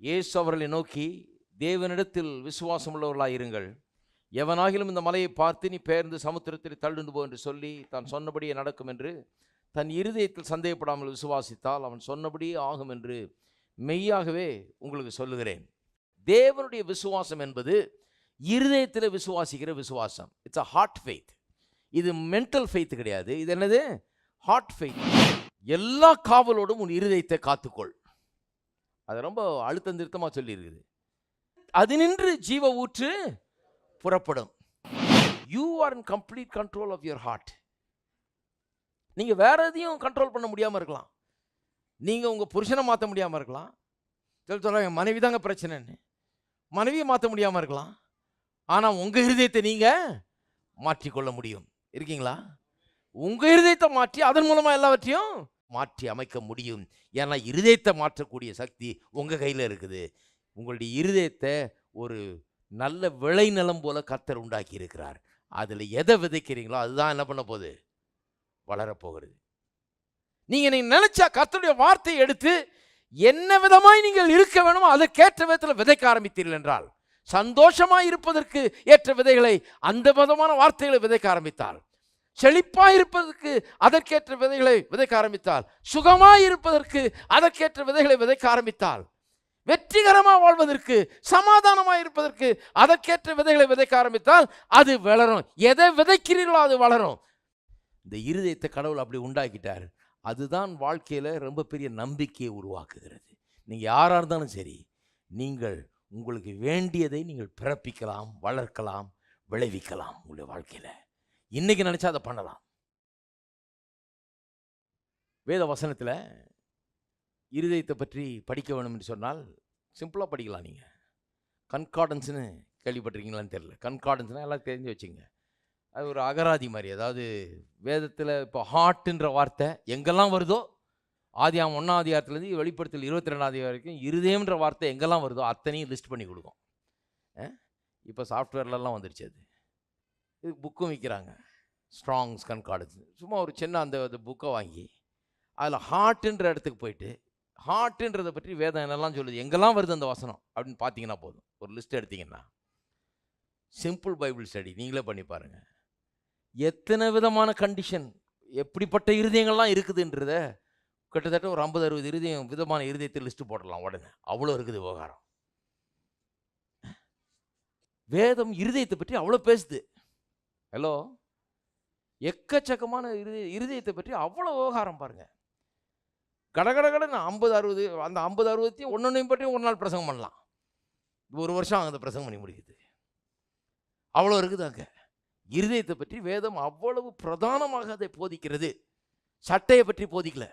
இயேசு அவர்களை நோக்கி தேவனிடத்தில் விசுவாசம் இருங்கள். எவனாகிலும் இந்த மலையை பார்த்து நீ பெயர்ந்து சமுத்திரத்தில் தள்ளுண்டு போ என்று சொல்லி தான் சொன்னபடியே நடக்கும் என்று தன் இருதயத்தில் சந்தேகப்படாமல் விசுவாசித்தால் அவன் சொன்னபடியே ஆகும் என்று மெய்யாகவே உங்களுக்கு சொல்லுகிறேன். தேவனுடைய விசுவாசம் என்பது இருதயத்தில் விசுவாசிக்கிற விசுவாசம். இட்ஸ் அ ஹார்ட் ஃபெய்த் இது மென்டல் ஃபெய்த் கிடையாது. இது என்னது? ஹார்ட் ஃபெய்த் எல்லா காவலோடும் உன் இருதயத்தை காத்துக்கொள். அது ரொம்ப அழுத்தம் திருத்தமாக சொல்லியிருக்குது. அது நின்று ஜீவ ஊற்று புறப்படும். You are in complete control of your heart நீங்கள் வேற எதையும் கண்ட்ரோல் பண்ண முடியாமல் இருக்கலாம். நீங்கள் உங்கள் புருஷனை மாற்ற முடியாமல் இருக்கலாம். சொல்ல சொல்கிறாங்க மனைவி தாங்க பிரச்சனைன்னு. மனைவியை மாற்ற முடியாமல் இருக்கலாம். ஆனால் உங்கள் இருதயத்தை நீங்கள் மாற்றிக்கொள்ள முடியும். இருக்கீங்களா? உங்கள் இருதயத்தை மாற்றி அதன் மூலமாக எல்லாவற்றையும் மாற்றி அமைக்க முடியும். ஏன்னா இருதயத்தை மாற்றக்கூடிய சக்தி உங்கள் கையில் இருக்குது. உங்களுடைய இருதயத்தை ஒரு நல்ல விளைநிலம் போல கத்தர் உண்டாக்கி இருக்கிறார். அதில் எதை விதைக்கிறீங்களோ அதுதான் என்ன பண்ண போகுது? வளரப்போகிறது நீங்கள் நீங்கள் நினச்சா கத்தருடைய வார்த்தையை எடுத்து என்ன விதமாய் நீங்கள் இருக்க வேணுமோ அதற்கேற்ற விதத்தில் விதைக்க ஆரம்பித்தீர்கள் என்றால் சந்தோஷமாய் இருப்பதற்கு ஏற்ற விதைகளை அந்த விதமான வார்த்தைகளை விதைக்க ஆரம்பித்தால் செழிப்பாய் இருப்பதற்கு அதற்கேற்ற விதைகளை விதைக்க ஆரம்பித்தால் சுகமாய் இருப்பதற்கு அதற்கேற்ற விதைகளை விதைக்க ஆரம்பித்தால் வெற்றிகரமாக வாழ்வதற்கு சமாதானமாக இருப்பதற்கு அதற்கேற்ற விதைகளை விதைக்க ஆரம்பித்தால் அது வளரும். எதை விதைக்கிறீர்களோ அது வளரும். இந்த இருதயத்தை கடவுள் அப்படி உண்டாக்கிட்டார். அதுதான் வாழ்க்கையில் ரொம்ப பெரிய நம்பிக்கையை உருவாக்குகிறது. நீங்கள் யாராக இருந்தாலும் சரி நீங்கள் உங்களுக்கு வேண்டியதை நீங்கள் பிறப்பிக்கலாம் வளர்க்கலாம் விளைவிக்கலாம் உங்களுடைய வாழ்க்கையில். இன்னைக்கு நினச்சா அதை பண்ணலாம். வேத வசனத்தில் இருதயத்தை பற்றி படிக்க வேணும் என்று சொன்னால் சிம்பிளாக படிக்கலாம் நீங்கள் கன்கார்டன்ஸ்னு கேள்விப்பட்டிருக்கீங்களான்னு தெரியல. கன்கார்டன்ஸ்னால் எல்லாம் தெரிஞ்சு வச்சுங்க அது ஒரு அகராதி மாதிரி. அதாவது வேதத்தில் இப்போ ஹார்ட்டுன்ற வார்த்தை எங்கெல்லாம் வருதோ ஆதியாம் ஒன்றாம் அதிகாரத்துலேருந்து வெளிப்படுத்தல் இருபத்தி ரெண்டாம் அதிகாரம் வரைக்கும் இருதயம்ன்ற வார்த்தை எங்கெல்லாம் வருதோ அத்தனையும் லிஸ்ட் பண்ணி கொடுக்கும். இப்போ சாஃப்ட்வேர்லலாம் வந்துருச்சு அது. இது புக்கும் விற்கிறாங்க ஸ்ட்ராங்ஸ் கன்கார்டன்ஸ் சும்மா ஒரு சின்ன அந்த புக்கை வாங்கி அதில் ஹார்ட்டுன்ற இடத்துக்கு போயிட்டு ஹார்ட்டுன்றதை பற்றி வேதம் என்னெல்லாம் சொல்லுது எங்கெல்லாம் வருது அந்த வசனம் அப்படின்னு பார்த்தீங்கன்னா போதும். ஒரு லிஸ்ட் எடுத்தீங்கன்னா. சிம்பிள் பைபிள் ஸ்டடி நீங்களே பண்ணி பாருங்கள் எத்தனை விதமான கண்டிஷன் எப்படிப்பட்ட இருதயங்கள்லாம் இருக்குதுன்றத கிட்டத்தட்ட ஒரு ஐம்பது அறுபது இருதயம் விதமான இருதயத்தை லிஸ்ட்டு போடலாம் உடனே. அவ்வளோ இருக்குது விவகாரம். வேதம் இருதயத்தை பற்றி அவ்வளோ பேசுது. ஹலோ எக்கச்சக்கமான இருதய இருதயத்தை பற்றி அவ்வளோ விவகாரம் பாருங்கள் கடகடகடன்னு ஐம்பது அறுபது அந்த ஐம்பது அறுபத்தையும் ஒன்றொன்றையும் பற்றி ஒரு நாள் பிரசங்கம் பண்ணலாம். ஒரு வருஷம் அந்த பிரசங்கம் பண்ணி முடிக்குது அவ்வளோ இருக்குது அங்கே இருதயத்தை பற்றி வேதம் அவ்வளவு பிரதானமாக அதை போதிக்கிறது. சட்டையை பற்றி போதிக்கல.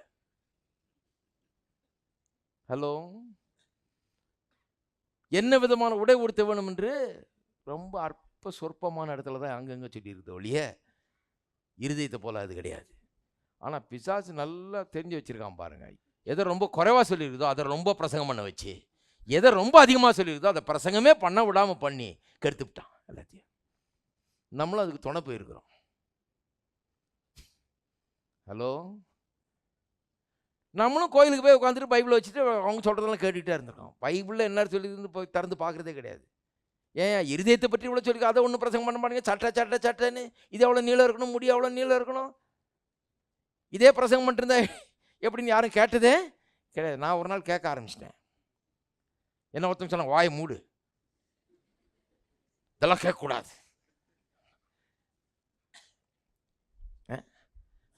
ஹலோ என்ன விதமான உடை உடுத்த வேணும் என்று ரொம்ப அற்ப சொற்பமான இடத்துல தான் அங்கங்கே சொல்லியிருக்குது ஒழிய இருதயத்தை போல் அது கிடையாது. ஆனால் பிசாசு நல்லா தெரிஞ்சு வச்சுருக்கான் பாருங்க. எதை ரொம்ப குறைவாக சொல்லியிருக்கோ அதை ரொம்ப பிரசங்கம் பண்ண வச்சு எதை ரொம்ப அதிகமாக சொல்லியிருக்கோ அதை பிரசங்கமே பண்ண விடாமல் பண்ணி கெடுத்துவிட்டான் எல்லாத்தையும். நம்மளும் அதுக்கு துணை போயிருக்கிறோம். ஹலோ? நம்மளும் கோயிலுக்கு போய் உட்காந்துட்டு பைபிளை வச்சுட்டு அவங்க சொல்கிறதெல்லாம் கேட்டுகிட்டே இருந்திருக்கோம். பைபிளில் என்ன சொல்லி போய் திறந்து பார்க்குறதே கிடையாது. ஏன் இருதயத்தை பற்றி இவ்வளோ சொல்லி அதை ஒன்றும் பிரசங்கம் பண்ண மாட்டேங்க. சட்டை சட்டை சட்டைன்னு. இது எவ்வளோ நீளம் இருக்கணும்? முடி எவ்வளோ நீளம் இருக்கணும்? இதே பிரசங்கம் பண்ணிருந்தா எப்படின்னு யாரும் கேட்டதே கிடையாது. நான் ஒரு நாள் கேட்க ஆரம்பிச்சிட்டேன். என்ன ஒருத்தன் சொன்னாங்க வாயை மூடு. இதெல்லாம் கேட்கக்கூடாது.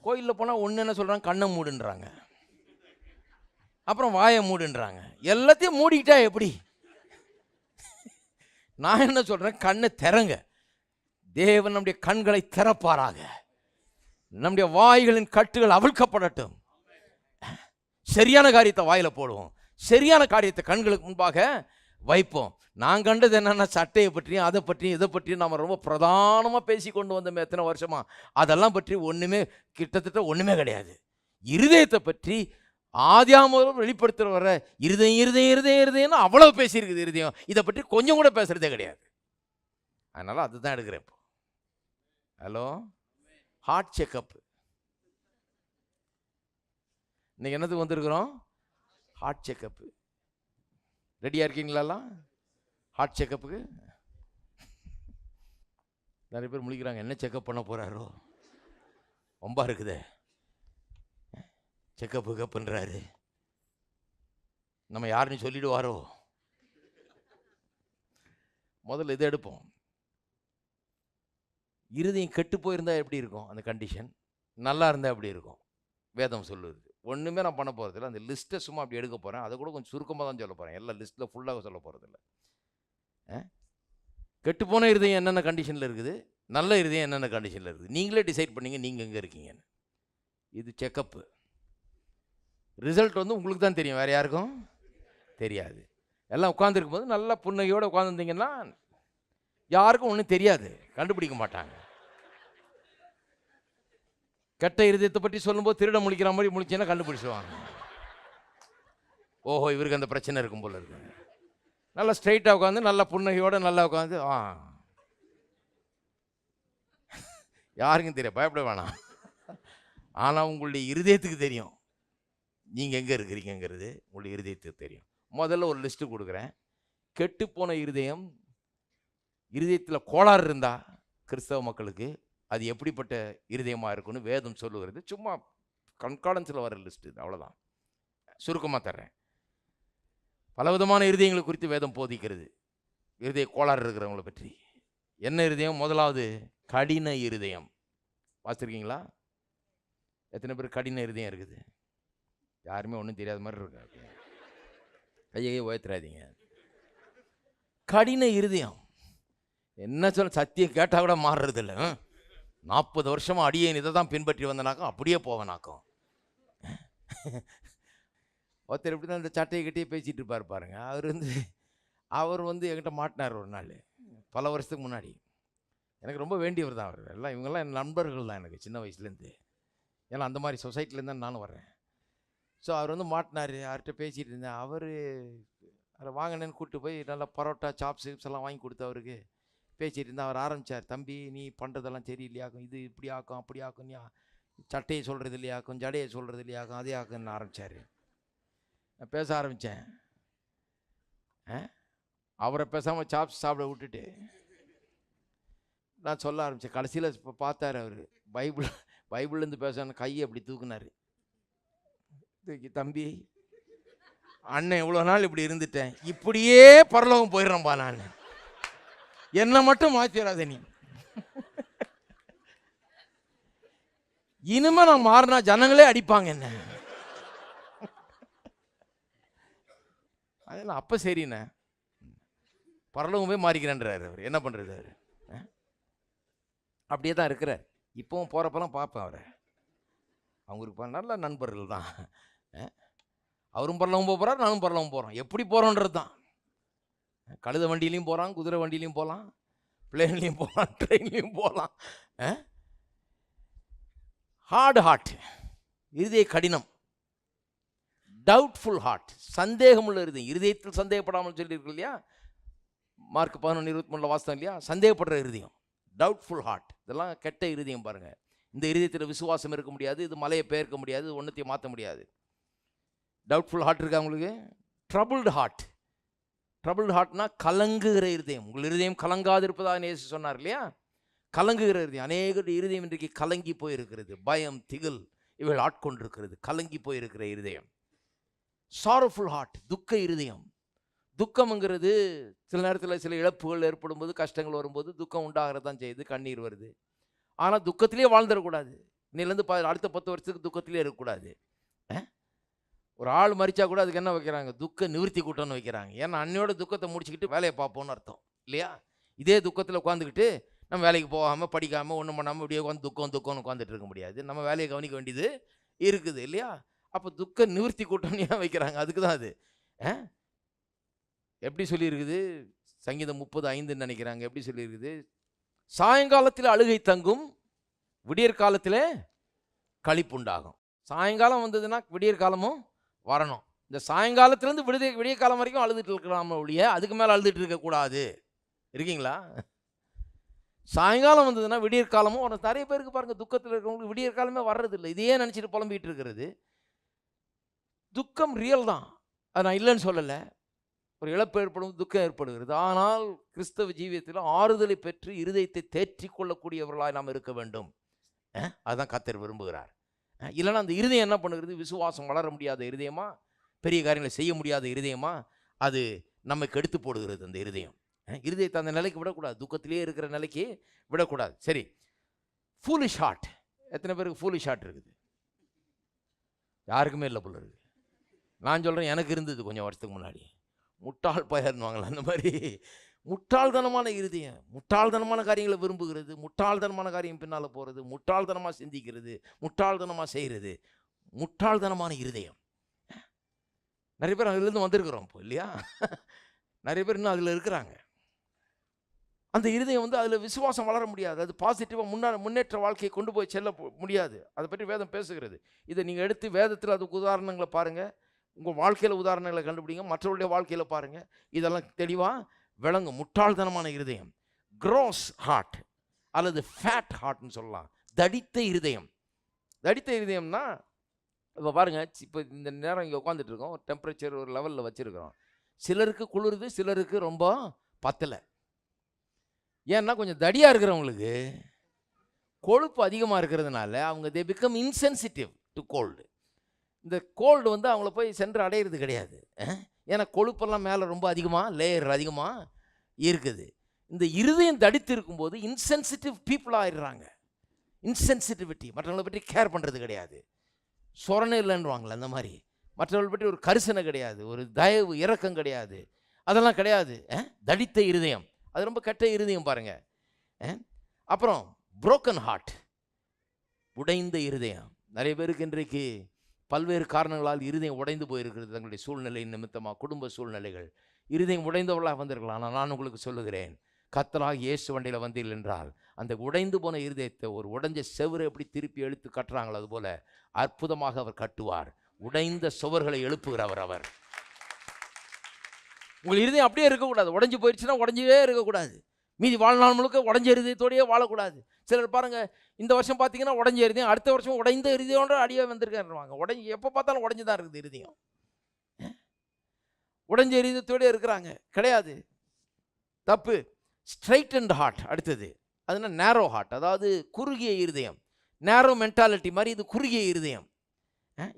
கோயிலில் போனால் ஒன்று என்ன சொல்கிறாங்க கண்ணை மூடுன்றாங்க. அப்புறம் வாயை மூடுன்றாங்க. எல்லாத்தையும் மூடிக்கிட்டா எப்படி? நான் என்ன சொல்கிறேன் கண்ணை திறங்க. தேவன் நம்முடைய கண்களை திறப்பாராக. நம்முடைய வாய்களின் கட்டுகள் அவிழ்க்கப்படட்டும். சரியான காரியத்தை வாயில் போடுவோம். சரியான காரியத்தை கண்களுக்கு முன்பாக வைப்போம். நான் கண்டது என்னென்னா சட்டையை பற்றியும் அதை பற்றியும் இதை பற்றியும் நம்ம ரொம்ப பிரதானமாக பேசி கொண்டு வந்தோமே எத்தனை வருஷமாக அதெல்லாம் பற்றி ஒன்றுமே கிட்டத்தட்ட ஒன்றுமே கிடையாது. இருதயத்தை பற்றி ஆதியாமரம் வெளிப்படுத்துகிற வர இருதயம் இருதயம் இருதயம் இருதயம்னு அவ்வளோ பேசியிருக்குது இருதயம். இதை பற்றி கொஞ்சம் கூட பேசுகிறதே கிடையாது. அதனால் அதுதான் எடுக்கிறேன் இப்போ. ஹலோ ஹார்ட் செக்கப் இன்னைக்கு என்னது வந்திருக்கிறோம்? ஹார்ட் செக்கப்பு ரெடியாக இருக்கீங்களாலாம் ஹார்ட் செக்கப்புக்கு நிறைய பேர் முழிக்கிறாங்க என்ன செக்கப் பண்ண போகிறாரோ ரொம்ப இருக்குதே. செக்கப் கப்புன்றாரு நம்ம யாருன்னு சொல்லிடுவாரோ? முதல்ல இதை எடுப்போம். இருதயம் கெட்டு போயிருந்தா எப்படி இருக்கும்? அந்த கண்டிஷன் நல்லா இருந்தால் எப்படி இருக்கும்? வேதம் சொல்லுது. ஒன்றுமே நான் பண்ண போகிறதில்ல அந்த லிஸ்ட்டை சும்மா அப்படி எடுக்க போகிறேன் அதை கூட கொஞ்சம் சுருக்கமாக தான் சொல்ல போகிறேன் எல்லா லிஸ்ட்டில் ஃபுல்லாக சொல்ல போகிறதில்ல கெட்டுப்போன இருதயம் என்னென்ன கண்டிஷனில் இருக்குது? நல்ல இருதயம் என்னென்ன கண்டிஷனில் இருக்குது? நீங்களே டிசைட் பண்ணிங்க நீங்கள் எங்கே இருக்கீங்கன்னு. இது செக்கப்பு. ரிசல்ட் வந்து உங்களுக்கு தான் தெரியும். வேறு யாருக்கும்? தெரியாது. எல்லாம் உட்காந்துருக்கும் போது நல்லா புன்னகையோடு உட்காந்துருந்தீங்கன்னா யாருக்கும் ஒன்றும் தெரியாது. கண்டுபிடிக்க மாட்டாங்க. கெட்ட இருதயத்தை பற்றி சொல்லும்போது திருட முழிக்கிற மாதிரி முழிச்சேன்னா கண்டுபிடிச்சிடுவாங்க ஓஹோ இவருக்கு அந்த பிரச்சனை இருக்கும் போல இருக்கு. நல்லா ஸ்ட்ரைட்டாக உட்காந்து நல்லா புன்னகையோடு நல்லா உட்காந்து ஆ. யாருக்கும் தெரியும் பயப்பட வேணாம். ஆனால் உங்களுடைய இருதயத்துக்கு தெரியும். நீங்கள் எங்கே இருக்கிறீங்கங்கிறது உங்களுடைய இருதயத்துக்கு தெரியும். முதல்ல ஒரு லிஸ்ட்டு கொடுக்குறேன். கெட்டுப்போன இருதயம் இருதயத்தில் கோளாறு இருந்தால் கிறிஸ்தவ மக்களுக்கு அது எப்படிப்பட்ட இருதயமாக இருக்குன்னு வேதம் சொல்லுகிறது. சும்மா கண்காலன்ஸில் வர லிஸ்ட்டு இது அவ்வளோதான் சுருக்கமாக தர்றேன். பலவிதமான இருதயங்களை குறித்து வேதம் போதிக்கிறது. இருதய கோளாறு இருக்கிறவங்கள பற்றி. என்ன இருதயம்? முதலாவது கடின இருதயம். பார்த்துருக்கீங்களா எத்தனை பேர் கடின இருதயம் இருக்குது? யாருமே ஒன்றும் தெரியாத மாதிரி இருக்காது கையை உயர்த்துறாதீங்க கடின இருதயம். என்ன சொல்ல சத்தியம் கேட்டால் கூட மாறுறது இல்லை நாற்பது வருஷமாக அடியேன் இதை தான் பின்பற்றி வந்தனாக்கோ அப்படியே போவேனாக்கும் ஒருத்தர் இப்படி தான் இந்த சட்டையை கிட்டே பேசிகிட்டு இருப்பார் பாருங்க. அவர் வந்து அவர் வந்து என்கிட்ட மாட்டினார் ஒரு நாள் பல வருஷத்துக்கு முன்னாடி. எனக்கு ரொம்ப வேண்டியவர் தான் அவர். எல்லாம் இவங்கெல்லாம் என் நண்பர்கள் தான் எனக்கு சின்ன வயசுலேருந்து. ஏன்னா அந்த மாதிரி சொசைட்டிலேருந்து தான் நானும் வர்றேன். ஸோ அவர் வந்து மாட்டினார். அவர்கிட்ட பேசிகிட்டு இருந்தேன். அவர் அதை வாங்கினேன்னு கூப்பிட்டு போய் நல்லா பரோட்டா சாப்ஸ் கிப்ஸ் எல்லாம் வாங்கி கொடுத்து அவருக்கு. பேசிகிட்டு இருந்தேன். அவர் ஆரம்பித்தார் தம்பி நீ பண்ணுறதெல்லாம் சரியில்லையாக்கும். இது இப்படி ஆக்கும் அப்படி ஆக்கும். நீ சட்டையை சொல்கிறது இல்லையாக்கும் ஜடையை சொல்கிறது இல்லையாக்கும் அதே ஆக்குன்னு ஆரம்பித்தார் நான் பேச ஆரம்பித்தேன் அவரை பேசாமல் சாப்ஸ் சாப்பிட விட்டுட்டு நான் சொல்ல ஆரம்பித்தேன் கடைசியில் இப்போ பார்த்தாரு அவர். பைபிள் பைபிள்லேருந்து பேசணும் கையை அப்படி தூக்குனார். தூக்கி தம்பி அண்ணன் இவ்வளோ நாள் இப்படி இருந்துட்டேன். இப்படியே பரலோகம் போயிடுறேன்பா நான். என்னை மட்டும் மாற்றிடாத நீ. இனிமே நான் மாறினா ஜனங்களே அடிப்பாங்க என்ன. அதெல்லாம் அப்போ சரிண்ணே. பரலோகம் போய் மாறிக்கிறேன்றாரு அவர். என்ன பண்ணுறது அவர்? அப்படியே தான் இருக்கிறார். இப்போவும் போகிறப்பெல்லாம் பார்ப்பேன் அவரை. அவங்களுக்கு நல்ல நண்பர்கள் தான். அவரும் பரலவும் போகிறார் நானும் பரலவும் போகிறோம் எப்படி போகிறோன்றது தான். கழுத வண்டியிலையும் போகிறான் குதிரை வண்டியிலையும் போகலாம் பிளேன்லேயும் போகலாம் ட்ரெயின்லேயும் போகலாம் ஹார்டு ஹார்ட் இருதய கடினம். டவுட்ஃபுல் ஹார்ட் சந்தேகமுள்ள இருதயம். இருதயத்தில் சந்தேகப்படாமல் சொல்லியிருக்கு இல்லையா? மார்க் பதினொன்று இருபத்தி மூணில் வாசம் இல்லையா? சந்தேகப்படுற இருதயம். டவுட்ஃபுல் ஹார்ட் இதெல்லாம் கெட்ட இருதயம் பாருங்கள் இந்த இருதயத்தில் விசுவாசம் இருக்க முடியாது இது மலையை பெயர்க்க முடியாது ஒன்றத்தையும் மாற்ற முடியாது. டவுட்ஃபுல் ஹார்ட் இருக்கா உங்களுக்கு? ட்ரபுள்டு ஹார்ட் ட்ரபுள்டு ஹார்ட்னா கலங்குகிற இருதயம். உங்கள் இருதயம் கலங்காதிருப்பதாக நேசு சொன்னார் இல்லையா? கலங்குகிற இருதயம். அநேக இருதயம் இன்றைக்கு கலங்கி போயிருக்கிறது. பயம் திகில் இவள் ஆட்கொண்டிருக்கிறது. கலங்கி போயிருக்கிற இருதயம். சாரஃபுல் ஹார்ட் துக்க இருதயம். துக்கம்ங்கிறது சில நேரத்தில் சில இழப்புகள் ஏற்படும் போது கஷ்டங்கள் வரும்போது துக்கம் உண்டாகிறது தான் செய்யுது கண்ணீர் வருது. ஆனால் துக்கத்திலே வாழ்ந்துடக்கூடாது. இன்னிலேருந்து ப அடுத்த பத்து வருஷத்துக்கு துக்கத்திலே இருக்கக்கூடாது. ஆ ஒரு ஆள் மறிச்சா கூட அதுக்கு என்ன வைக்கிறாங்க? துக்க நிவர்த்தி கூட்டம்னு வைக்கிறாங்க. ஏன்னா அன்னையோட துக்கத்தை முடிச்சுக்கிட்டு வேலையை பார்ப்போம்னு அர்த்தம். இல்லையா? இதே துக்கத்தில் உட்காந்துக்கிட்டு நம்ம வேலைக்கு போகாமல் படிக்காமல் ஒன்றும் பண்ணாமல் இப்படியே உட்காந்து துக்கம் துக்கம்னு உட்காந்துட்டு இருக்க முடியாது. நம்ம வேலையை கவனிக்க வேண்டியது இருக்குது இல்லையா? அப்போ துக்க நிவர்த்தி கூட்டம்னு ஏன் வைக்கிறாங்க? அதுக்கு தான் அது. ஆ? எப்படி சொல்லியிருக்குது? சங்கீதம் முப்பது ஐந்துன்னு நினைக்கிறாங்க. எப்படி சொல்லியிருக்குது? சாயங்காலத்தில் அழுகை தங்கும் விடியற் காலத்தில் களிப்புண்டாகும் சாயங்காலம் வந்ததுன்னா விடியற் காலமும் வரணும். இந்த சாயங்காலத்துலேருந்து விடிய விடிய காலம் வரைக்கும் அழுதுட்டு இருக்கலாம ஒழிய அதுக்கு மேலே அழுதுட்டு இருக்கக்கூடாது இருக்கீங்களா? சாயங்காலம் வந்ததுன்னா விடியற் காலமும் நிறைய பேருக்கு பாருங்கள் துக்கத்தில் இருக்கிறவங்களுக்கு விடியற் காலமே வர்றதில்லை. இதையே நினச்சிட்டு புலம்பிட்டு இருக்கிறது. துக்கம் ரியல் தான். அது நான் இல்லைன்னு சொல்லலை. ஒரு இழப்பு ஏற்படும் துக்கம் ஏற்படுகிறது. ஆனால் கிறிஸ்தவ ஜீவியத்தில் ஆறுதலை பெற்று இருதயத்தை தேற்றிக் கொள்ளக்கூடியவர்களாய் நாம் இருக்க வேண்டும். அதுதான் கத்தர் விரும்புகிறார். இல்லைன்னா அந்த இருதயம் என்ன பண்ணுகிறது? விசுவாசம் வளர முடியாத இருதயமா? பெரிய காரியங்களை செய்ய முடியாத இருதயமா? அது நம்ம கெடுத்து போடுகிறது அந்த இருதயம். இருதயத்தை அந்த நிலைக்கு விடக்கூடாது. துக்கத்திலேயே இருக்கிற நிலைக்கு விடக்கூடாது. சரி. ஃபூலிஷ் ஹார்ட் எத்தனை பேருக்கு ஃபூலிஷ் ஹார்ட் இருக்குது? யாருக்குமே இல்லை பிள்ளை இருக்குது நான் சொல்கிறேன் எனக்கு இருந்தது கொஞ்சம் வருஷத்துக்கு முன்னாடி. முட்டாள் பயிர்னுவாங்களே அந்த மாதிரி. முட்டாள்தனமான இருதயம் முட்டாள்தனமான காரியங்களை விரும்புகிறது முட்டாள்தனமான காரியம் பின்னால் போகிறது முட்டாள்தனமாக சிந்திக்கிறது முட்டாள்தனமாக செய்கிறது முட்டாள்தனமான இருதயம். நிறைய பேர் அதுலேருந்து வந்திருக்கிறோம் இப்போ இல்லையா? நிறைய பேர் இன்னும் அதில் இருக்கிறாங்க. அந்த இருதயம் வந்து அதில் விசுவாசம் வளர முடியாது. அது பாசிட்டிவாக முன்னா முன்னேற்ற வாழ்க்கையை கொண்டு போய் செல்ல முடியாது. அதை பற்றி வேதம் பேசுகிறது. இதை நீங்கள் எடுத்து வேதத்தில் அதுக்கு உதாரணங்களை பாருங்கள் உங்கள் வாழ்க்கையில் உதாரணங்களை கண்டுபிடிங்க. மற்றவருடைய வாழ்க்கையில் பாருங்கள் இதெல்லாம் தெளிவாக விளங்கும். முட்டாள்தனமான இருதயம். க்ரோஸ் ஹார்ட் அல்லது ஃபேட் ஹார்ட்னு சொல்லலாம். தடித்த இருதயம். தடித்த இருதயம்னா இப்போ பாருங்கள் இப்போ இந்த நேரம் இங்கே உட்காந்துட்டு இருக்கோம். டெம்பரேச்சர் ஒரு லெவலில் வச்சுருக்கிறோம். சிலருக்கு குளிருது சிலருக்கு ரொம்ப பத்தலை. ஏன்னா கொஞ்சம் தடியாக இருக்கிறவங்களுக்கு கொழுப்பு அதிகமாக இருக்கிறதுனால அவங்க they become insensitive to cold இந்த கோல்டு வந்து அவங்கள போய் சென்று அடையிறது கிடையாது. ஏன்னா கொழுப்பெல்லாம் மேலே ரொம்ப அதிகமாக லேயர் அதிகமாக இருக்குது. இந்த இருதயம் தடித்து இருக்கும்போது இன்சென்சிட்டிவ் பீப்புள் ஆயிடுறாங்க. இன்சென்சிட்டிவிட்டி மற்றவங்களை பற்றி கேர் பண்ணுறது கிடையாது. சொரணை இல்லைன்னுவாங்களே அந்த மாதிரி. மற்றவர்கள் பற்றி ஒரு கரிசனை கிடையாது. ஒரு தயவு இரக்கம் கிடையாது. அதெல்லாம் கிடையாது. தடித்த இருதயம். அது ரொம்ப கெட்ட இருதயம் பாருங்கள் அப்புறம் புரோக்கன் ஹார்ட் உடைந்த இருதயம். நிறைய பேருக்கு இன்றைக்கு பல்வேறு காரணங்களால் இருதயம் உடைந்து போயிருக்கிறது தங்களுடைய சூழ்நிலை நிமித்தமாக குடும்ப சூழ்நிலைகள். இருதயம் உடைந்தவர்களாக வந்திருக்கலாம். ஆனால் நான் உங்களுக்கு சொல்லுகிறேன் கத்தலாக இயேசு வண்டியில் வந்தீர்கள் என்றால் அந்த உடைந்து போன இருதயத்தை ஒரு உடைஞ்ச செவரை எப்படி திருப்பி எழுத்து கட்டுறாங்களோ அதுபோல் அற்புதமாக அவர் கட்டுவார். உடைந்த சுவர்களை எழுப்புகிறவர் அவர். உங்கள் இருதயம் அப்படியே இருக்கக்கூடாது. உடஞ்சி போயிடுச்சுன்னா உடஞ்சே இருக்கக்கூடாது. மீதி வாழ்நாள் முழுக்க உடஞ்ச இருதயத்தோடயே வாழக்கூடாது. சிலர் பாருங்கள் இந்த வருஷம் பார்த்தீங்கன்னா உடஞ்ச இருதயம் அடுத்த வருஷம் உடைந்த இருதயோட அடியாக வந்திருக்காருவாங்க உடஞ்சி எப்போ பார்த்தாலும் உடஞ்சி தான் இருக்குது இருதயம். உடஞ்ச இருதயத்தோடயே இருக்கிறாங்க. கிடையாது. தப்பு. ஸ்ட்ரைட் அண்ட் ஹார்ட் அடுத்தது அதுனா நேரோ ஹார்ட் அதாவது குறுகிய இருதயம். நேரோ மென்டாலிட்டி மாதிரி இது குறுகிய இருதயம்.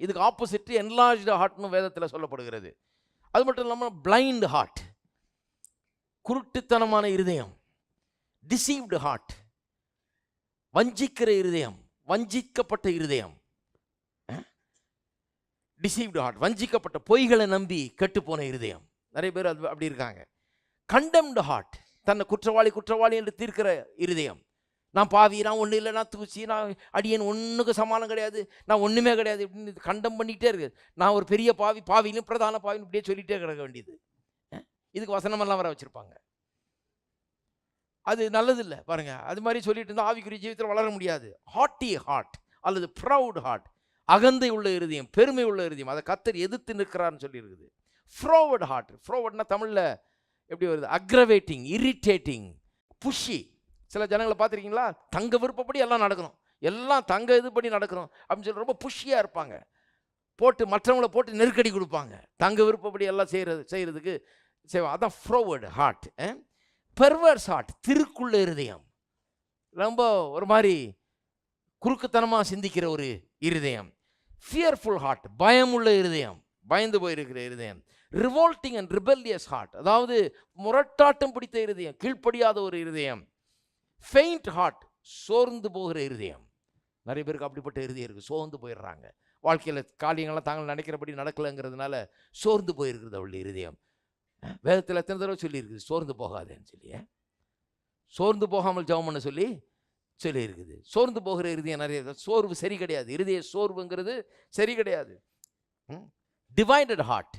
இதுக்கு ஆப்போசிட் என்லார்ஜ்டு ஹார்ட்னு வேதத்தில் சொல்லப்படுகிறது. அது மட்டும் இல்லாமல் பிளைண்ட் ஹார்ட் குருட்டுத்தனமான இருதயம். டிசீவ்டு ஹார்ட் வஞ்சிக்கிற இருதயம் வஞ்சிக்கப்பட்ட இருதயம். டிசீவ்டு ஹார்ட் வஞ்சிக்கப்பட்ட பொய்களை நம்பி கெட்டுப்போன இருதயம். நிறைய பேர் அது அப்படி இருக்காங்க. கண்டம்டு ஹார்ட் தன்னை குற்றவாளி குற்றவாளி என்று தீர்க்கிற இருதயம். நான் பாவி நான் ஒன்றும் இல்லை நான் தூசி நான் அடியன் ஒன்றுக்கு சமானம் கிடையாது நான் ஒன்றுமே கிடையாது இப்படின்னு கண்டம் பண்ணிகிட்டே இருக்குது நான் ஒரு பெரிய பாவி பாவிலும் பிரதான பாவின்னு இப்படியே சொல்லிகிட்டே கிடக்க வேண்டியது. இதுக்கு வசனமெல்லாம் வர வச்சுருப்பாங்க. அது நல்லதில்லை. பாருங்கள் அது மாதிரி சொல்லிட்டு இருந்தால் ஆவிக்குரிய ஜீவிதத்தில் வளர முடியாது. ஹாட்டி ஹார்ட் அல்லது ப்ரவுட் ஹார்ட் அகந்தை உள்ள இருதயம் பெருமை உள்ள இருதயம். அதை கத்தர் எதிர்த்து நிற்கிறார்னு சொல்லியிருக்குது. ஃப்ரோவர்ட் ஹார்ட் ஃப்ரோவர்ட்னா தமிழில் எப்படி வருது? அக்ரவேட்டிங் இரிட்டேட்டிங் புஷி சில ஜனங்களை பார்த்துருக்கீங்களா? தங்க விருப்பப்படி எல்லாம் நடக்கணும். எல்லாம் தங்க இதுபடி நடக்கணும் அப்படின்னு சொல்லி ரொம்ப புஷியாக இருப்பாங்க. போட்டு மற்றவங்கள போட்டு நெருக்கடி கொடுப்பாங்க. தங்க விருப்பப்படி எல்லாம் செய்கிறது செய்கிறதுக்கு செய்வோம் அதான் ஃப்ரோவர்டு ஹார்ட் பெர்வர்ஸ் ஹார்ட் திருக்குள்ள இருதயம். ரொம்ப ஒரு மாதிரி குறுக்குத்தனமாக சிந்திக்கிற ஒரு இருதயம். ஃபியர்ஃபுல் ஹார்ட் பயமுள்ள இருதயம் பயந்து போயிருக்கிற இருதயம். ரிவோல்ட்டிங் அண்ட் ரிபெல்லியஸ் ஹார்ட் அதாவது முரட்டாட்டம் பிடித்த இருதயம் கீழ்ப்படியாத ஒரு இருதயம். ஃபெயிண்ட் ஹார்ட் சோர்ந்து போகிற இருதயம். நிறைய பேருக்கு அப்படிப்பட்ட இருதயம் இருக்குது சோர்ந்து போயிடுறாங்க. வாழ்க்கையில் காரியங்கள்லாம் தாங்கள் நினைக்கிறபடி நடக்கலைங்கிறதுனால சோர்ந்து போயிருக்கிறது அவளுடைய இருதயம். வேதத்தில் எத்தனை தடவை சொல்லியிருக்குது? சோர்ந்து போகாதேன்னு சொல்லி சோர்ந்து போகாமல் ஜெபம் பண்ண சொல்லி சொல்லியிருக்குது. சோர்ந்து போகிற இருதயம் நிறைய சோர்வு சரி கிடையாது. இருதய சோர்வுங்கிறது சரி கிடையாது. டிவைடட் ஹார்ட்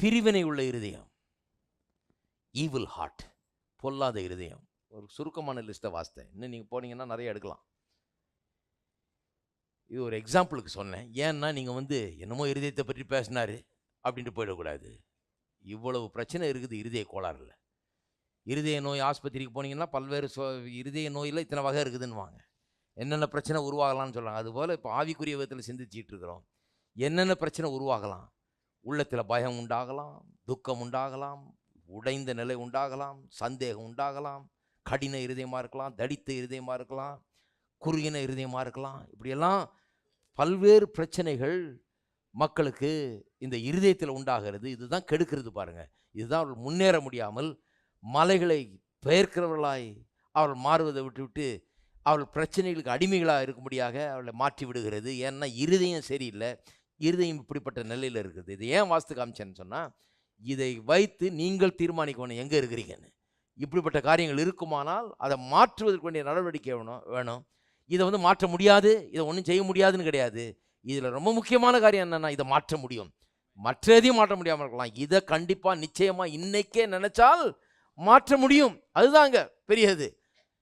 பிரிவினை உள்ள இருதயம். ஈவில் ஹார்ட் பொல்லாத இருதயம். ஒரு சுருக்கமான லிஸ்ட்டை வாசித்தேன். இன்னும் நீங்கள் போனீங்கன்னா நிறைய எடுக்கலாம். இது ஒரு எக்ஸாம்பிளுக்கு சொன்னேன். ஏன்னா நீங்கள் வந்து என்னமோ இருதயத்தை பற்றி பேசினாரு. அப்படின்ட்டு போயிடக்கூடாது. இவ்வளவு பிரச்சனை இருக்குது இருதய கோளாறில். இருதய நோய் ஆஸ்பத்திரிக்கு போனீங்கன்னா பல்வேறு சொ இருதய நோயில் இத்தனை வகை இருக்குதுன்னுவாங்க. என்னென்ன பிரச்சனை உருவாகலாம்னு சொல்கிறாங்க அதுபோல் இப்போ ஆவிக்குரிய விதத்தில் சிந்திச்சிட்டு இருக்கிறோம். என்னென்ன பிரச்சனை உருவாகலாம்? உள்ளத்தில் பயம் உண்டாகலாம் துக்கம் உண்டாகலாம் உடைந்த நிலை உண்டாகலாம் சந்தேகம் உண்டாகலாம் கடின இருதயமாக இருக்கலாம் தடித்த இருதயமாக இருக்கலாம் குறுகின இருதயமாக இருக்கலாம். இப்படியெல்லாம் பல்வேறு பிரச்சனைகள் மக்களுக்கு இந்த இருதயத்தில் உண்டாகிறது. இதுதான் கெடுக்கிறது பாருங்கள் இதுதான் அவர்கள் முன்னேற முடியாமல் மலைகளை பெயர்க்கிறவர்களாய் அவர்கள் மாறுவதை விட்டுவிட்டு அவள் பிரச்சனைகளுக்கு அடிமைகளாக இருக்கும்படியாக அவளை மாற்றி விடுகிறது. ஏன்னா இருதயம் சரியில்லை. இருதயம் இப்படிப்பட்ட நிலையில் இருக்குது. இது ஏன் வாஸ்து காமிச்சேன்னு சொன்னால் இதை வைத்து நீங்கள் தீர்மானிக்கணும் எங்கே இருக்கிறீங்கன்னு. இப்படிப்பட்ட காரியங்கள் இருக்குமானால் அதை மாற்றுவதற்கு வேண்டிய நடவடிக்கை வேணும் வேணும். இதை வந்து மாற்ற முடியாது. இதை ஒன்றும் செய்ய முடியாதுன்னு கிடையாது. இதில் ரொம்ப முக்கியமான காரியம் என்னென்னா இதை மாற்ற முடியும். மற்ற எதையும் மாற்ற முடியாமல் இருக்கலாம். இதை கண்டிப்பாக நிச்சயமாக இன்னைக்கே நினச்சால் மாற்ற முடியும். அதுதாங்க பெரியது.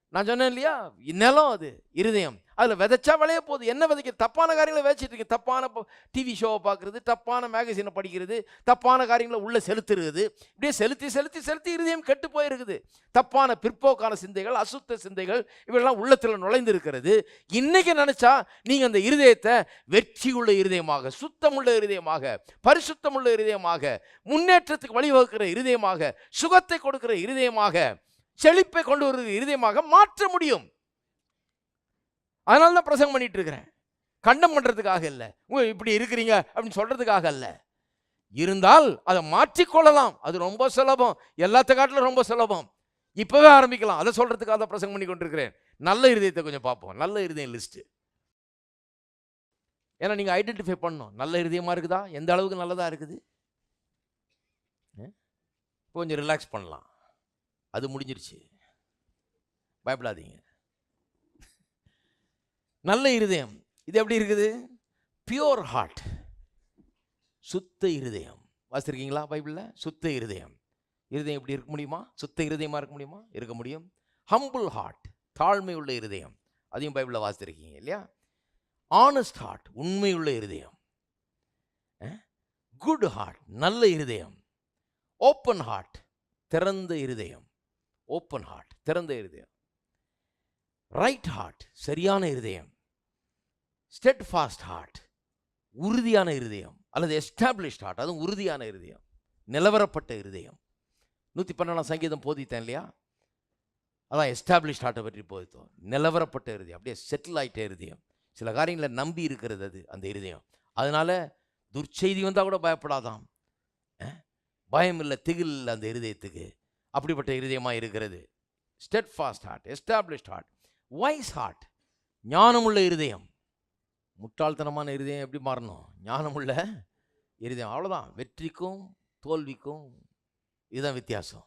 நான் சொன்னேன் இல்லையா? நிலம் அது இருதயம். அதில் விதைச்சா விளைய போகுது. என்ன விதைக்க தப்பான காரியங்களை விதைச்சிட்டு இருக்கு தப்பான டிவி ஷோவை பார்க்குறது தப்பான மேகசினை படிக்கிறது தப்பான காரியங்களை உள்ளே செலுத்துறது. இப்படியே செலுத்தி செலுத்தி செலுத்தி இருதயம் கெட்டு போயிருக்குது. தப்பான பிற்போக்கான சிந்தைகள் அசுத்த சிந்தைகள் இவெல்லாம் உள்ளத்தில் நுழைந்து இருக்கிறது இன்றைக்கி நினச்சா நீங்கள் அந்த இருதயத்தை வெற்றி உள்ள இருதயமாக சுத்தமுள்ள இருதயமாக பரிசுத்தமுள்ள இருதயமாக முன்னேற்றத்துக்கு வழிவகுக்கிற இருதயமாக சுகத்தை கொடுக்கிற இருதயமாக செழிப்பை கொண்டு வருகிற இருதயமாக மாற்ற முடியும். அதனால தான் பிரசங்கம் பண்ணிட்டு இருக்கிறேன். கண்டம் பண்ணுறதுக்காக இல்லை. இப்படி இருக்கிறீங்க அப்படின்னு சொல்கிறதுக்காக இல்லை இருந்தால் அதை மாற்றிக்கொள்ளலாம் அது ரொம்ப சுலபம். எல்லாத்த காட்டிலும் ரொம்ப சுலபம். இப்போவே ஆரம்பிக்கலாம். அதை சொல்கிறதுக்காக தான் பிரசங்கம் பண்ணி கொண்டிருக்கிறேன். நல்ல இருதயத்தை கொஞ்சம் பார்ப்போம். நல்ல இருதயம் லிஸ்ட்டு ஏன்னா நீங்கள் ஐடென்டிஃபை பண்ணணும். நல்ல இருதயமாக இருக்குதா? எந்த அளவுக்கு நல்லதாக இருக்குது? கொஞ்சம் ரிலாக்ஸ் பண்ணலாம். அது முடிஞ்சிருச்சு. பயப்படாதீங்க. நல்ல இருதயம். இது எப்படி இருக்குது? பியோர் ஹார்ட் சுத்த இருதயம். வாசிருக்கீங்களா பைபிளில்? சுத்த இருதயம். இருதயம் இப்படி இருக்க முடியுமா? சுத்த இருதயமாக இருக்க முடியுமா? இருக்க முடியும். ஹம்பிள் ஹார்ட் தாழ்மை உள்ள இருதயம். அதையும் பைபிளில் வாசிச்சிருக்கீங்க இல்லையா? ஆனஸ்ட் ஹார்ட் உண்மையுள்ள இருதயம். குட் ஹார்ட் நல்ல இருதயம். ஓப்பன் ஹார்ட் திறந்த இருதயம். ஓப்பன் ஹார்ட் திறந்த இருதயம். ரைட் ஹார்ட் சரியான இருதயம். ஸ்டெட் ஃபாஸ்ட் ஹார்ட் உறுதியான இருதயம். அல்லது எஸ்டாப்ளிஷ்ட் ஹார்ட் அதுவும் உறுதியான இருதயம். நிலவரப்பட்ட இருதயம். நூற்றி பன்னெண்டாம் சங்கீதம் போதித்தேன் இல்லையா? அதான் எஸ்டாப்ளிஷ்ட் ஹார்ட்டை பற்றி போதித்தோம். நிலவரப்பட்ட இருதயம் அப்படியே செட்டில் ஆகிட்ட இருதயம். சில காரியங்களை நம்பி இருக்கிறது அது அந்த இருதயம். அதனால துர்ச்செய்தி வந்தால் கூட பயப்படாதாம். பயம் இல்லை திகில் இல்லை அந்த இருதயத்துக்கு. அப்படிப்பட்ட இருதயமாக இருக்கிறது. Steadfast heart established heart wise heart ஞானமுள்ள இருதயம். முட்டாள்தனமான இருதயம் எப்படி மாறணும்? ஞானமுள்ள இருதயம். அவ்வளோதான் வெற்றிக்கும் தோல்விக்கும் இதுதான் வித்தியாசம்.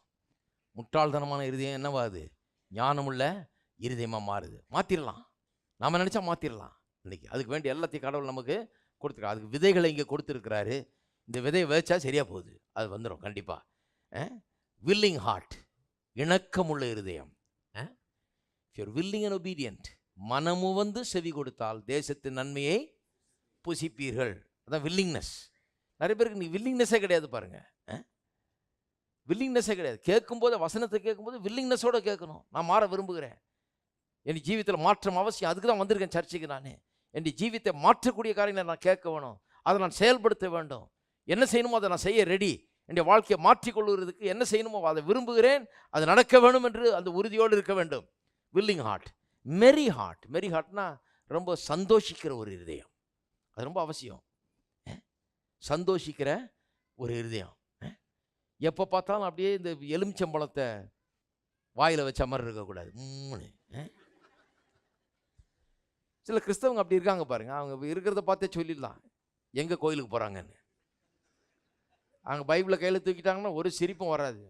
முட்டாள்தனமான இருதயம் என்னவாது ஞானமுள்ள இருதயமாக மாறுது. மாற்றிடலாம் நாம் நினச்சா மாற்றிடலாம் இன்னைக்கு அதுக்கு வேண்டிய எல்லாத்தையும் கடவுள் நமக்கு கொடுத்துருக்காரு. அதுக்கு விதைகளை இங்கே கொடுத்துருக்கிறாரு. இந்த விதையை விதைச்சா சரியாக போகுது. அது வந்துடும் கண்டிப்பாக வில்லிங் ஹார்ட் இணக்கமுள்ள இருதயம். யூர் வில்லிங் அண்ட் ஒபீடியன்ட் மனமு வந்து செவி கொடுத்தால் தேசத்தின் நன்மையை புசிப்பீர்கள். அதான் வில்லிங்னஸ் நிறைய பேருக்கு நீ வில்லிங்னஸே கிடையாது பாருங்க. வில்லிங்னஸே கிடையாது. கேட்கும்போது வசனத்தை கேட்கும்போது வில்லிங்னஸோட கேட்கணும். நான் மாற விரும்புகிறேன். என் ஜீவித்தில் மாற்றம் அவசியம். அதுக்கு தான் வந்திருக்கேன் சர்ச்சைக்கு நான். என் ஜீவித்தை மாற்றக்கூடிய காரியங்களை நான் கேட்க வேணும். அதை நான் செயல்படுத்த வேண்டும். என்ன செய்யணுமோ அதை நான் செய்ய ரெடி என்னுடைய வாழ்க்கையை மாற்றிக்கொள்வதற்கு என்ன செய்யணுமோ அதை விரும்புகிறேன். அது நடக்க வேணும் என்று அந்த உறுதியோடு இருக்க வேண்டும். வில்லிங் ஹார்ட் மெரி ஹார்ட் மெரி ஹார்ட்னா ரொம்ப சந்தோஷிக்கிற ஒரு இருதயம். அது ரொம்ப அவசியம். சந்தோஷிக்கிற ஒரு இருதயம். எப்போ பார்த்தாலும் அப்படியே இந்த எலுமிச்சம்பழத்தை வாயில் வச்ச மாதிரி இருக்கக்கூடாது. மூணு. சில கிறிஸ்தவங்க அப்படி இருக்காங்க பாருங்கள் அவங்க இருக்கிறத பார்த்தே சொல்லிடலாம். எங்கே கோயிலுக்கு போகிறாங்கன்னு அவங்க பைபிளை கையில் தூக்கிட்டாங்கன்னா ஒரு சிரிப்பும் வராது.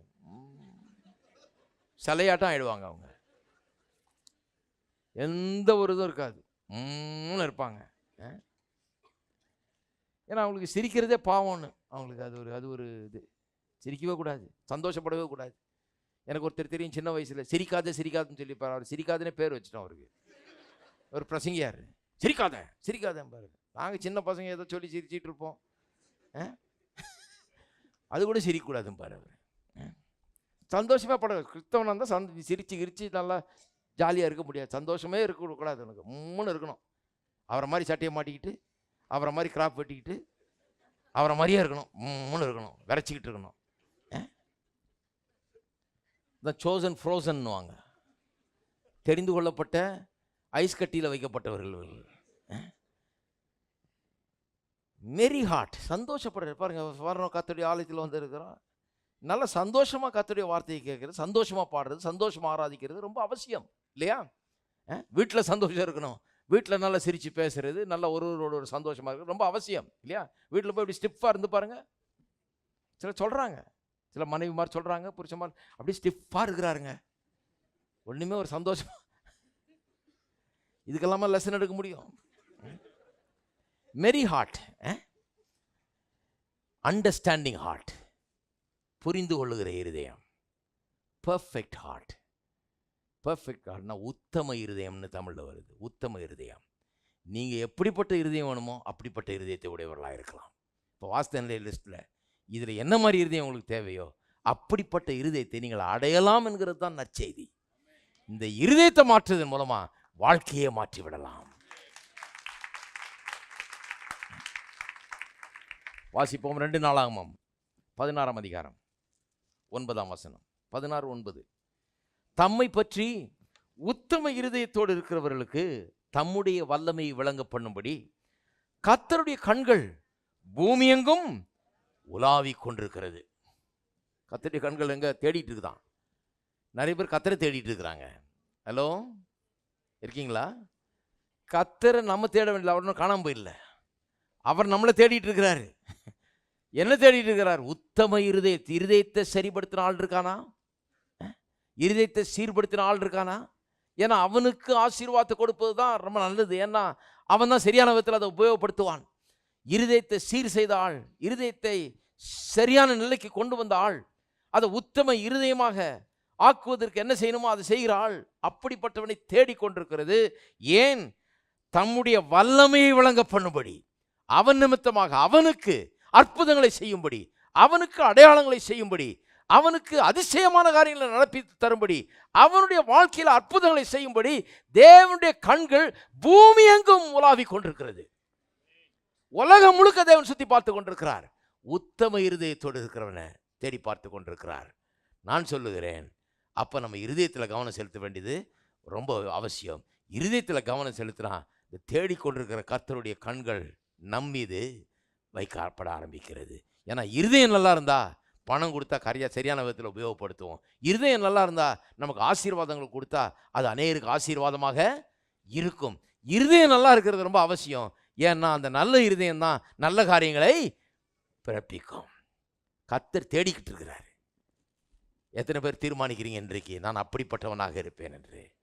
சிலையாட்டம் ஆயிடுவாங்க அவங்க. எந்த ஒரு இதுவும் இருக்காது. உம்முன்னு இருப்பாங்க. ஏன்னா அவங்களுக்கு சிரிக்கிறதே பாவம்னு. அவங்களுக்கு அது ஒரு அது ஒரு இது. சிரிக்கவே கூடாது. சந்தோஷப்படவே கூடாது. எனக்கு ஒருத்தர் தெரியும் சின்ன வயசில் சிரிக்காத சிரிக்காதுன்னு சொல்லி அவர் சிரிக்காதுன்னே பேர் வச்சிட்டோம் அவருக்கு. ஒரு பிரசங்கியார். சிரிக்காத சிரிக்காதேன் பாரு. நாங்கள் சின்ன பசங்க ஏதோ சொல்லி சிரிச்சிட்டு இருப்போம். அது கூட சிரிக்கக்கூடாதுன்னு பாரு அவர் சந்தோஷமாக பட கிறிஸ்தவனாக இருந்தால் சந்த சிரித்து கிரிச்சு நல்லா ஜாலியாக இருக்க முடியாது. சந்தோஷமே இருக்கக்கூடாது எனக்கு. மூணு இருக்கணும். அவரை மாதிரி சட்டையை மாட்டிக்கிட்டு அவரை மாதிரி கிராப் வெட்டிக்கிட்டு அவரை மாதிரியே இருக்கணும். மூணு இருக்கணும். விரைச்சிக்கிட்டு இருக்கணும். இந்த சோசன் ஃப்ரோசன்னுவாங்க தெரிந்து கொள்ளப்பட்ட ஐஸ் கட்டியில் வைக்கப்பட்டவர்கள் மெரி ஹார்ட் சந்தோஷப்படுற பாருங்க வரணும் கத்தடி ஆலயத்தில் வந்திருக்கிறோம் நல்ல சந்தோஷமாக கத்துடைய வார்த்தையை கேட்குறது சந்தோஷமாக பாடுறது சந்தோஷமாக ஆராதிக்கிறது ரொம்ப அவசியம் இல்லையா? வீட்டில் சந்தோஷம் இருக்கணும். வீட்டில் நல்லா சிரித்து பேசுறது நல்ல ஒருவரோட ஒரு சந்தோஷமாக இருக்கிறது ரொம்ப அவசியம் இல்லையா? வீட்டில் போய் இப்படி ஸ்டிஃபாக இருந்து பாருங்கள் சில சொல்கிறாங்க சில மனைவிமார் சொல்கிறாங்க புருஷமார் அப்படியே ஸ்டிஃபாக இருக்கிறாருங்க. ஒன்றுமே ஒரு சந்தோஷம் இதுக்கெல்லாமா லெசன் எடுக்க முடியும்? மெரி ஹார்ட் அண்டர்ஸ்டாண்டிங் ஹார்ட் புரிந்து கொள்ளுகிற இருதயம். பர்ஃபெக்ட் ஹார்ட் பர்ஃபெக்ட் ஹார்ட்னா உத்தம இருதயம்னு தமிழில் வருது. உத்தம இருதயம். நீங்கள் எப்படிப்பட்ட இருதயம் வேணுமோ அப்படிப்பட்ட இருதயத்தை உடையவர்களாக இருக்கலாம். இப்போ வாஸ்தநிலை லிஸ்ட்டில் இதில் என்ன மாதிரி இருதயம் உங்களுக்கு தேவையோ அப்படிப்பட்ட இருதயத்தை நீங்கள் அடையலாம் என்கிறது தான் நற்செய்தி. இந்த இருதயத்தை மாற்றுவதன் மூலமாக வாழ்க்கையை மாற்றி விடலாம். வாசிப்போம். ரெண்டு நாளாகமம். பதினாறாம் அதிகாரம். ஒன்பதாம் வசனம். பதினாறு ஒன்பது. தம்மை பற்றி உத்தம இருதயத்தோடு இருக்கிறவர்களுக்கு தம்முடைய வல்லமையை விளங்க பண்ணும்படி கத்தருடைய கண்கள் பூமியெங்கும் உலாவி கொண்டிருக்கிறது. கத்தருடைய கண்கள் எங்க? தேடிட்டு இருக்குதான். நிறைய பேர் கத்தரை தேடிட்டு இருக்கிறாங்க. ஹலோ இருக்கீங்களா? கத்தரை நம்ம தேட வேண்டிய அவர் காணாமல் போயிடல. அவர் நம்மளை தேடிட்டு இருக்கிறாரு. என்ன தேடிட்டு இருக்கிறார்? உத்தம இருதய இருதயத்தை சரிப்படுத்தின ஆள் இருக்கானா? இருதயத்தை சீர்படுத்தின ஆள் இருக்கானா? ஏன்னா அவனுக்கு ஆசீர்வாதத்தை கொடுப்பது தான் ரொம்ப நல்லது. ஏன்னா அவன் தான் சரியான விதத்தில் அதை உபயோகப்படுத்துவான். இருதயத்தை சீர் செய்த ஆள் இருதயத்தை சரியான நிலைக்கு கொண்டு வந்த ஆள் அதை உத்தம இருதயமாக ஆக்குவதற்கு என்ன செய்யணுமோ அதை செய்கிற ஆள் அப்படிப்பட்டவனை தேடிக்கொண்டிருக்கிறது ஏன்? தம்முடைய வல்லமையை விளங்க பண்ணும்படி. அவன் நிமித்தமாக அவனுக்கு அற்புதங்களை செய்யும்படி அவனுக்கு அடையாளங்களை செய்யும்படி அவனுக்கு அதிசயமான காரியங்களை நடப்பித்து தரும்படி அவனுடைய வாழ்க்கையில் அற்புதங்களை செய்யும்படி தேவனுடைய கண்கள் பூமி எங்கும் உலாவிக் கொண்டிருக்கிறது. உலகம் முழுக்க தேவன் சுத்தி பார்த்து கொண்டிருக்கிறார். உத்தம இருதயத்தோடு இருக்கிறவனை தேடி பார்த்து கொண்டிருக்கிறார். நான் சொல்லுகிறேன் அப்போ நம்ம இருதயத்தில் கவனம் செலுத்த வேண்டியது ரொம்ப அவசியம். இருதயத்தில் கவனம் செலுத்தினா இந்த தேடிக்கொண்டிருக்கிற கர்த்தருடைய கண்கள் நம்மீது வைக்கப்பட ஆரம்பிக்கிறது. ஏன்னா இருதயம் நல்லா இருந்தால் பணம் கொடுத்தா கரையாக சரியான விதத்தில் உபயோகப்படுத்துவோம். இருதயம் நல்லா இருந்தால் நமக்கு ஆசீர்வாதங்கள் கொடுத்தா அது அநேகருக்கு ஆசீர்வாதமாக இருக்கும். இருதயம் நல்லா இருக்கிறது ரொம்ப அவசியம். ஏன்னா அந்த நல்ல இருதயம் தான் நல்ல காரியங்களை பிறப்பிக்கும். கத்தர் தேடிக்கிட்டு இருக்கிறார். எத்தனை பேர் தீர்மானிக்கிறீங்க இன்றைக்கு? நான் அப்படிப்பட்டவனாக இருப்பேன் என்று.